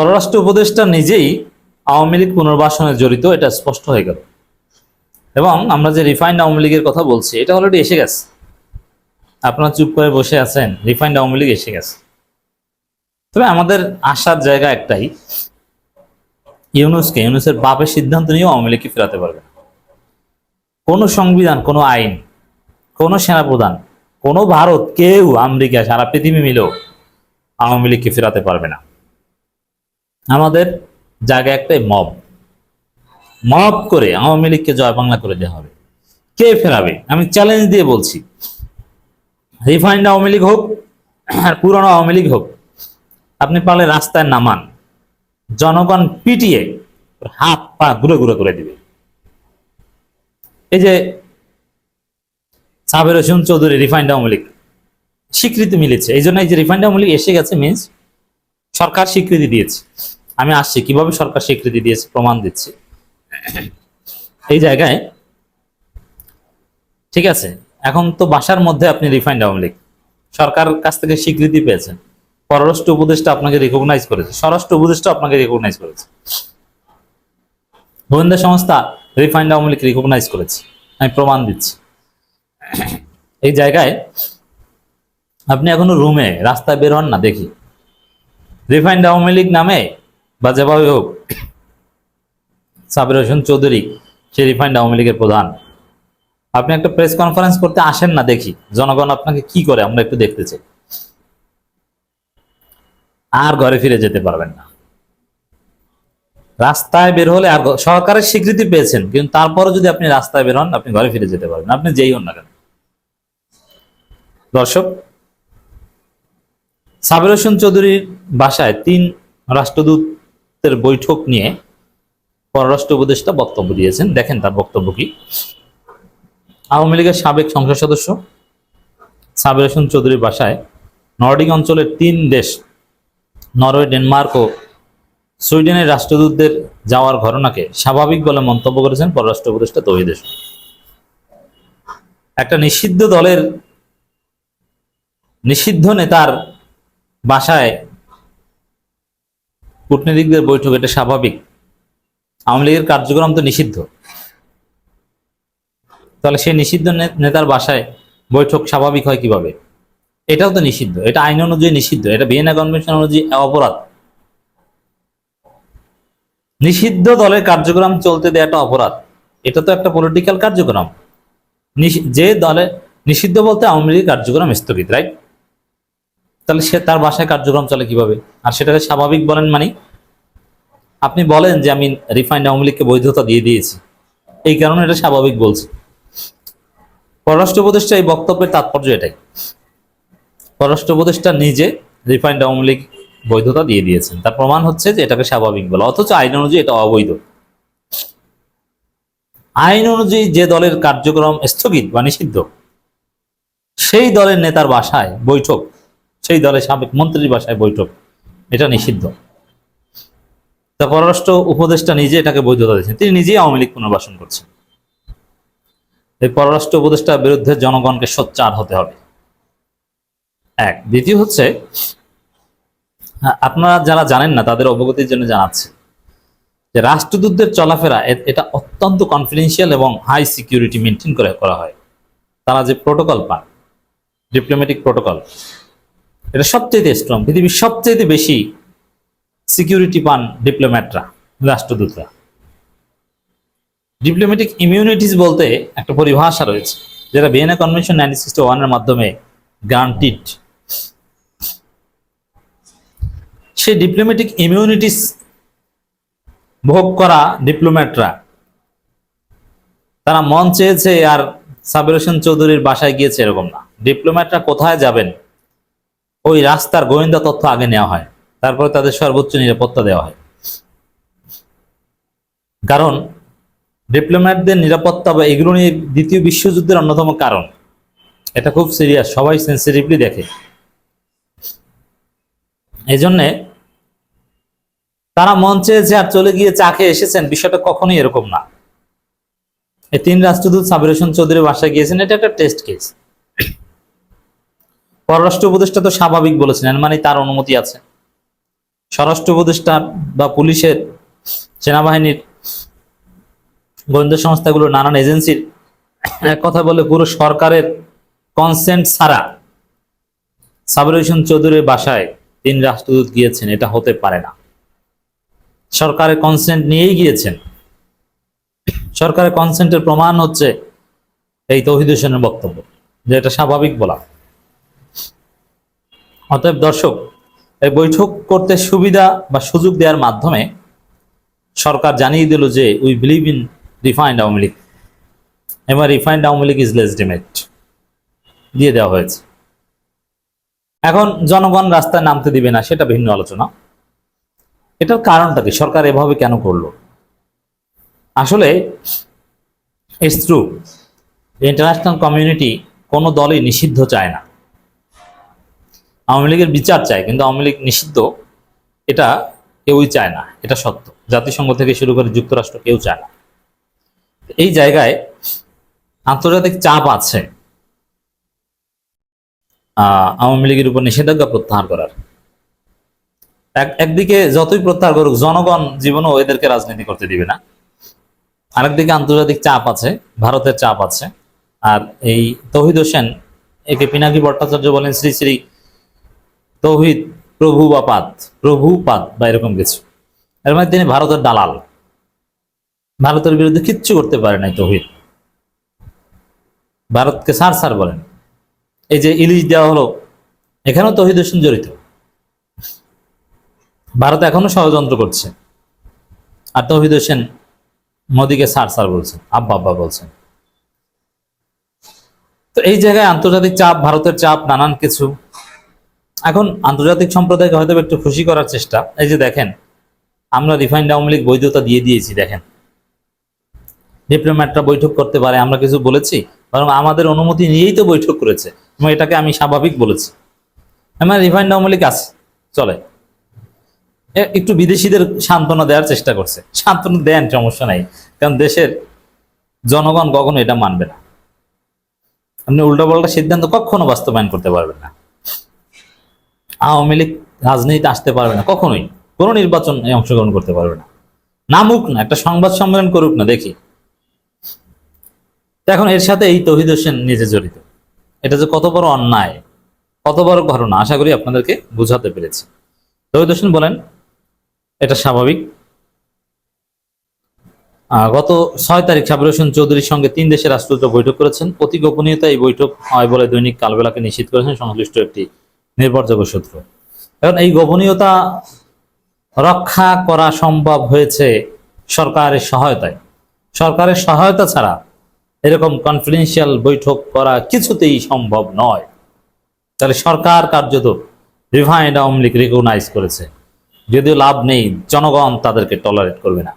পররাষ্ট্র উপদেষ্টা নিজেই আওয়ামী লীগ পুনর্বাসনে জড়িত, এটা স্পষ্ট হয়ে গেল। এবং আমরা যে রিফাইন্ড আওয়ামী লীগের কথা বলছি, এটা অলরেডি এসে গেছে। আপনারা চুপ করে বসে আছেন রিফাইন্ড আওয়ামী লীগ এসে গেছে। তবে আমাদের আসার জায়গা একটাই, ইউনুসকে, ইউনুসের বাপের সিদ্ধান্ত নিয়েও আওয়ামী লীগকে ফেরাতে পারবে কোনো সংবিধান, কোনো আইন, কোনো সেনাপ্রধান, কোনো ভারত, কেউ আমেরিকা সারা পৃথিবী মিলেও আওয়ামী লীগকে ফেরাতে পারবে না। আমাদের জায়গা একটাই মব। মব করে আওয়ামী লীগকে জয় বাংলা করে দেওয়া হবে। কে ফেরাবে? আমি চ্যালেঞ্জ দিয়ে বলছি। রিফাইন্ড আওয়ামী লীগ হোক আর পুরনো আওয়ামী লীগ হোক, আপনি পারলে রাস্তায় নামান। জনগণ পিটিয়ে হাত পা ঘুরে ঘুরে করে দিবে। এই যে সাবের হোসেন চৌধুরী রিফাইন্ড আওয়ামী লীগ, স্বীকৃতি মিলেছে। এই জন্য এই যে রিফাইন্ড আওয়ামী লীগ এসে গেছে মিনস সরকার স্বীকৃতি দিয়েছে। আমি আসছি, কীভাবে সরকার স্বীকৃতি দিয়েছে, প্রমাণ দিচ্ছে। এই জায়গায়, ঠিক আছে, এখন তো বাসার মধ্যে আপনি রিফাইন্ড আওয়ামী লীগ। সরকার কাছ থেকে স্বীকৃতি পেয়েছেন। পররাষ্ট্র উপদেষ্টা আপনাকে রিকগনাইজ করেছে। স্বরাষ্ট্র উপদেষ্টা আপনাকে রিকগনাইজ করেছে। গোয়েন্দা সংস্থা রিফাইন্ড আওয়ামী লীগ রিকগনাইজ করেছে। আমি প্রমাণ দিচ্ছি। এই জায়গায়, আপনি এখনও রুমে রাস্তায় বের হন না, দেখি। রিফাইন্ড আওয়ামী লীগ নামে বা যেভাবে হোক, সাবির হোসেন চৌধুরী সে রিফাইন্ড আওয়ামী লীগের প্রধান। আপনি একটা প্রেস কনফারেন্স করতে আসেন না, দেখি। জনগণ আপনাকে কি করে? আমরা একটু দেখতে চাই। আর ঘরে ফিরে যেতে পারবেন না। রাস্তায় বের হলে আর সরকারের স্বীকৃতি পেয়েছেন, কিন্তু তারপরে যদি আপনি রাস্তায় বের হন, আপনি ঘরে ফিরে যেতে পারবেন আপনি যেই হন না কেন? দর্শক, সাবির হোসেন চৌধুরীর বাসায় তিন রাষ্ট্রদূতের বৈঠক নিয়ে পররাষ্ট্র উপদেষ্টা বক্তব্য দিয়েছেন দেখেন তার বক্তব্য কি আওয়ামী লীগের সাবেক সংসদ সদস্য সাবির হোসেন চৌধুরীর বাসায় নর্ডিক অঞ্চলের তিন দেশ, নরওয়ে, ডেনমার্ক ও সুইডেনের রাষ্ট্রদূতদের যাওয়ার ঘটনাকে স্বাভাবিক বলে মন্তব্য করেছেন পররাষ্ট্র উপদেষ্টা তহিদ হোসেন। একটা নিষিদ্ধ দলের নিষিদ্ধ নেতার বাসায় কূটনীতিকদের বৈঠক, এটা স্বাভাবিক। আওয়ামী লীগের কার্যক্রম তো নিষিদ্ধ। তাহলে সেই নিষিদ্ধ নেতার বাসায় বৈঠক স্বাভাবিক হয় কীভাবে? এটাও তো নিষিদ্ধ। এটা আইন অনুযায়ী নিষিদ্ধ। এটা ভিয়েনা কনভেনশন অনুযায়ী অপরাধ। নিষিদ্ধ দলের কার্যক্রম চলতে দেওয়াটা অপরাধ। এটা তো একটা পলিটিক্যাল কার্যক্রম। যে দলে, নিষিদ্ধ বলতে আওয়ামী লীগের কার্যক্রম স্থগিত রাইট তাহলে সে তার বাসায় কার্যক্রম চলে কীভাবে? আর সেটাকে স্বাভাবিক বলেন মানে আপনি বলেন যে আমি রিফাইন্ড আওয়ামী লীগকে বৈধতা দিয়ে দিয়েছি। এই কারণে এটা স্বাভাবিক বলছি। পররাষ্ট্র উপদেষ্টা এই বক্তব্যের তাৎপর্য এটাই। পররাষ্ট্র উপদেষ্টা নিজে রিফাইন্ড আওয়ামী লীগ বৈধতা দিয়ে দিয়েছেন। তার প্রমাণ হচ্ছে যে এটাকে স্বাভাবিক বলা। অথচ আইন অনুযায়ী এটা অবৈধ। আইন অনুযায়ী যে দলের কার্যক্রম স্থগিত বা নিষিদ্ধ, সেই দলের নেতার বাসায় বৈঠক সেই দলের সাবেক মন্ত্রীর বাসায় বৈঠক। এটা নিষিদ্ধ। তা পররাষ্ট্র উপদেষ্টা নিজে এটাকে বৈধতা দিয়েছেন। তিনি নিজেই আওয়ামী লীগ পুনর্বাসন করছেন। এই পররাষ্ট্র উপদেষ্টার বিরুদ্ধে জনগণকে সোচ্চার হতে হবে। এক। দ্বিতীয় হচ্ছে, আপনারা যারা জানেন না, তাদের অবগতির জন্য জানাচ্ছে যে রাষ্ট্রদূতদের চলাফেরা এটা অত্যন্ত কনফিডেন্সিয়াল এবং হাই সিকিউরিটি মেনটেন করে, করা হয়। তারা যে প্রোটোকল পান ডিপ্লোম্যাটিক প্রোটোকল এটা সবচেয়ে স্ট্রং পৃথিবীর সবচেয়ে বেশি সিকিউরিটি পান ডিপ্লোম্যাটরা রাষ্ট্রদূতরা। ডিপ্লোম্যাটিক ইমিউনিটিস বলতে একটা পরিভাষা রয়েছে, যেটা ভিয়েনা কনভেনশন নাইনটিন সিক্সটি ওয়ানের মাধ্যমে গ্রান্টিড সেই ডিপ্লোম্যাটিক ইমিউনিটিস ভোগ করা ডিপ্লোম্যাটরা তারা মন চেয়েছে আর সাবির হোসেন চৌধুরীর বাসায় গিয়েছে এরকম না। ডিপ্লোম্যাটরা কোথায় যাবেন? ওই রাস্তার গোয়েন্দা তথ্য আগে নেওয়া হয়। তারপরে তাদের সর্বোচ্চ নিরাপত্তা দেওয়া হয়। কারণ ডিপ্লোম্যাটদের নিরাপত্তা বা এগুলো নিয়ে দ্বিতীয় বিশ্বযুদ্ধের অন্যতম কারণ। এটা খুব সিরিয়াস সবাই সেন্সিটিভলি দেখে। এই জন্যে তারা মঞ্চে যে আর চলে গিয়ে চা খেয়ে এসেছেন, বিষয়টা কখনোই এরকম না। এই তিন রাষ্ট্রদূত সাবির চৌধুরী বাসায় গিয়েছেন, এটা একটা টেস্ট কেস পররাষ্ট্র উপদেষ্টা তো স্বাভাবিক বলেছিলেন মানে তার অনুমতি আছে। স্বরাষ্ট্র উপদেষ্টার বা পুলিশের সেনাবাহিনীর গোয়েন্দা সংস্থাগুলো, নানান এজেন্সির, এক কথা বলে পুরো সরকারের কনসেন্ট ছাড়া সাবর হোসেন চৌধুরীর বাসায় তিন রাষ্ট্রদূত গিয়েছেন, এটা হতে পারে না। সরকারের কনসেন্ট নিয়েই গিয়েছেন। সরকারের কনসেন্টের প্রমাণ হচ্ছে এই তৌহিদ হোসেনের বক্তব্য, যে এটা স্বাভাবিক বলা। অতএব দর্শক, এই বৈঠক করতে সুবিধা বা সুযোগ দেওয়ার মাধ্যমে সরকার জানিয়ে দিল যে we believe in refined Awami League. এবার refined Awami League is legitimate দিয়ে দেওয়া হয়েছে। এখন জনগণ রাস্তায় নামতে দিবে না, সেটা ভিন্ন আলোচনা। এটার কারণটা কি? সরকার এভাবে কেন করল? আসলে ইটস ট্রু ইন্টারন্যাশনাল কমিউনিটি কোনো দলই নিষিদ্ধ চায় না। আওয়ামী লীগের বিচার চায়, কিন্তু আওয়ামী লীগ নিষিদ্ধ, এটা কেউই চায় না, এটা সত্য। জাতিসংঘ থেকে শুরু করে যুক্তরাষ্ট্র কেউ চায় না। এই জায়গায় আন্তর্জাতিক চাপ আছে আওয়ামী লীগের উপর নিষেধাজ্ঞা প্রত্যাহার করার। এক- একদিকে যতই প্রত্যাহার করুক, জনগণ জীবনও এদেরকে রাজনীতি করতে দিবে না। আরেকদিকে আন্তর্জাতিক চাপ আছে, ভারতের চাপ আছে। আর এই তৌহিদ হোসেন একে পিনাকি ভট্টাচার্য বলেন, শ্রী শ্রী তৌহিদ, প্রভু বা পাদ, প্রভু, পাদ বা এরকম কিছু। এর মানে তিনি ভারতের দালাল। ভারতের বিরুদ্ধে কিচ্ছু করতে পারে নাই তৌহিদ। ভারতকে সার সার বলেন। এই যে ইলিশ দেওয়া হলো, এখানেও তৌহিদ হোসেন জড়িত। ভারত এখনও ষড়যন্ত্র করছে। আর তৌহিদ হোসেন মোদীকে সার সার বলছেন, আব্বা আব্বা বলছেন। তো এই জায়গায় আন্তর্জাতিক চাপ, ভারতের চাপ, নানান কিছু। এখন আন্তর্জাতিক সম্প্রদায়কে হয়তো একটু খুশি করার চেষ্টা। এই যে দেখেন, আমরা রিফাইন্ড আওয়ামী লীগ বৈধতা দিয়ে দিয়েছি, দেখেন। ডিপ্লোম্যাটরা বৈঠক করতে পারে, আমরা কিছু বলেছি, বরং আমাদের অনুমতি নিয়েই তো বৈঠক করেছে, এবং এটাকে আমি স্বাভাবিক বলেছি। আমার রিফাইন্ড আওয়ামী লীগ আছে, চলে। একটু বিদেশিদের সান্ত্বনা দেওয়ার চেষ্টা করছে। সান্ত্বনা দেন, সমস্যা নাই, কারণ দেশের জনগণ কখনো এটা মানবে না। আপনি উল্টাপাল্টা সিদ্ধান্ত কখনো বাস্তবায়ন করতে পারবেন না। আওয়ামী লীগ রাজনীতিতে আসতে পারবে না, কখনোই। কোনো নির্বাচনে অংশগ্রহণ করতে পারবে না। নামুক না, একটা সংবাদ সম্মেলন করুক না, দেখি। এখন এর সাথে এই তহিদ হোসেন নিজে জড়িত। এটা যে কত বড় অন্যায়, কত বড় ঘটনা, আশা করি আপনাদেরকে বুঝাতে পেরেছি। তহিদ হোসেন বলেন, এটা স্বাভাবিক। গত ছয় তারিখ সাবির হোসেন চৌধুরীর সঙ্গে তিন দেশের রাষ্ট্রদূত বৈঠক করেছেন। অতি গোপনীয়তা এই বৈঠক হয় বলে দৈনিক কালবেলাকে নিশ্চিত করেছেন। সংশ্লিষ্ট একটি নির্ভরযোগ্য সূত্র। এখন এই গোপনীয়তা রক্ষা করা সম্ভব হয়েছে সরকারের সহায়তায়। সরকারের সহায়তা ছাড়া এরকম কনফিডেন্সিয়াল বৈঠক করা কিছুতেই সম্ভব নয়। তাহলে সরকার কার্যত রিভাইন্ড আওয়ামী লীগ রেকগনাইজ করেছে। যদিও লাভ নেই, জনগণ তাদেরকে টলারেট করবে না।